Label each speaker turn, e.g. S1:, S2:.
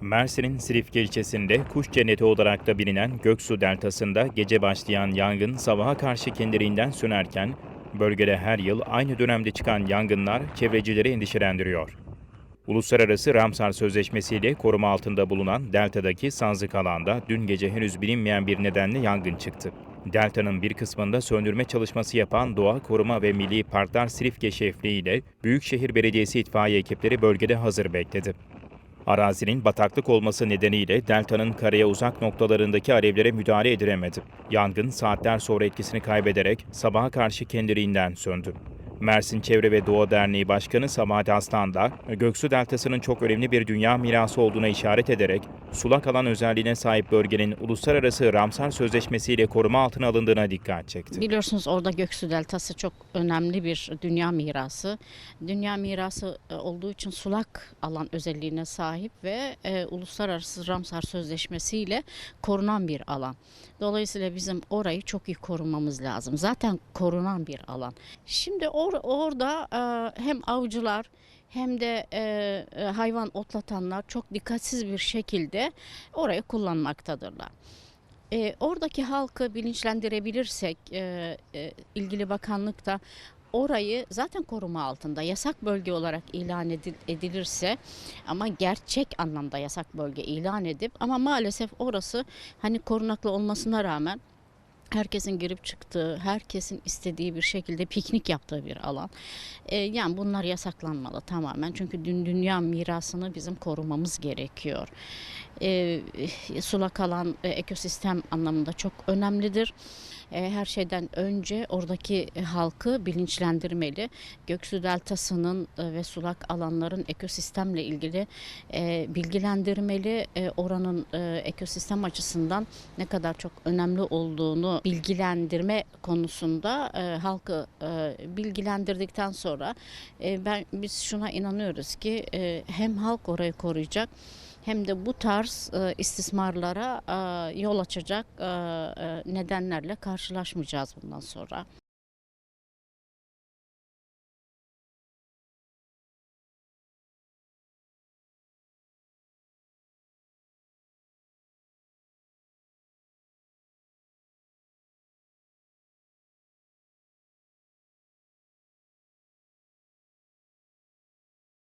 S1: Mersin'in Silifke ilçesinde kuş cenneti olarak da bilinen Göksu Deltası'nda gece başlayan yangın sabaha karşı kendiliğinden sönerken bölgede her yıl aynı dönemde çıkan yangınlar çevrecileri endişelendiriyor. Uluslararası Ramsar Sözleşmesi ile koruma altında bulunan Delta'daki sazlık alanda dün gece henüz bilinmeyen bir nedenle yangın çıktı. Delta'nın bir kısmında söndürme çalışması yapan Doğa Koruma ve Milli Parklar Silifke şefliğiyle Büyükşehir Belediyesi itfaiye ekipleri bölgede hazır bekledi. Arazinin bataklık olması nedeniyle deltanın karaya uzak noktalarındaki alevlere müdahale edilemedi. Yangın saatler sonra etkisini kaybederek sabaha karşı kendiliğinden söndü. Mersin Çevre ve Doğa Derneği Başkanı Sabahat Aslan da Göksu Deltası'nın çok önemli bir dünya mirası olduğuna işaret ederek sulak alan özelliğine sahip bölgenin Uluslararası Ramsar Sözleşmesi ile koruma altına alındığına dikkat çekti.
S2: Biliyorsunuz orada Göksu Deltası çok önemli bir dünya mirası. Dünya mirası e, olduğu için sulak alan özelliğine sahip ve e, Uluslararası Ramsar Sözleşmesi ile korunan bir alan. Dolayısıyla bizim orayı çok iyi korumamız lazım. Zaten korunan bir alan. Şimdi or- orada e, hem avcılar hem de e, e, hayvan otlatanlar çok dikkatsiz bir şekilde orayı kullanmaktadırlar. E, oradaki halkı bilinçlendirebilirsek e, e, ilgili bakanlık da orayı zaten koruma altında yasak bölge olarak ilan edil- edilirse ama gerçek anlamda yasak bölge ilan edip ama maalesef orası hani korunaklı olmasına rağmen herkesin girip çıktığı, herkesin istediği bir şekilde piknik yaptığı bir alan. E, yani bunlar yasaklanmalı tamamen. Çünkü dün dünya mirasını bizim korumamız gerekiyor. E, sulak alan e, ekosistem anlamında çok önemlidir. E, her şeyden önce oradaki e, halkı bilinçlendirmeli. Göksu Deltası'nın e, ve sulak alanların ekosistemle ilgili bilgilendirmeli. Oranın ekosistem açısından ne kadar çok önemli olduğunu bilgilendirme konusunda halkı bilgilendirdikten sonra ben biz şuna inanıyoruz ki hem halk orayı koruyacak hem de bu tarz e, istismarlara e, yol açacak e, e, nedenlerle karşılaşmayacağız bundan sonra.